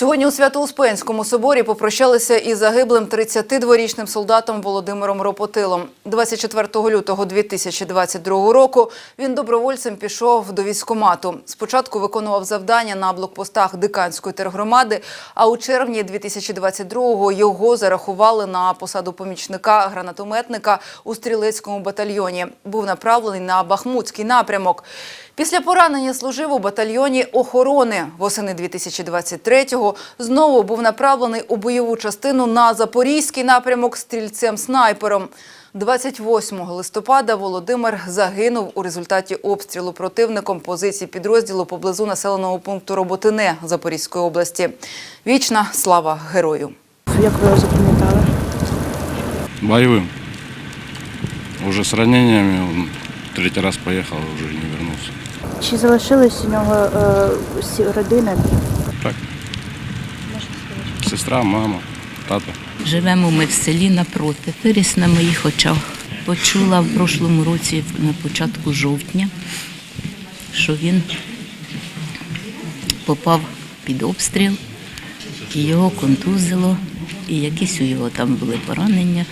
Сьогодні у Свято-Успенському соборі попрощалися із загиблим 32-річним солдатом Володимиром Ропотилом. 24 лютого 2022 року він добровольцем пішов до військкомату. Спочатку виконував завдання на блокпостах Диканської тергромади, а у червні 2022-го його зарахували на посаду помічника гранатометника у стрілецькому батальйоні. Був направлений на Бахмутський напрямок. Після поранення служив у батальйоні охорони. Восени 2023-го знову був направлений у бойову частину на Запорізький напрямок стрільцем-снайпером. 28 листопада Володимир загинув у результаті обстрілу противником позицій підрозділу поблизу населеного пункту Роботине Запорізької області. Вічна слава герою! Як ви його запам'ятали? Боевым. Уже с ранениями он третий раз поехал, уже не. Чи залишились у нього е, родини? Так. Сестра, мама, тата. Живемо ми в селі напроти. Виріс на моїх очах. Почула в прошлому році, на початку жовтня, що він попав під обстріл, і його контузило, і якісь у його там були поранення.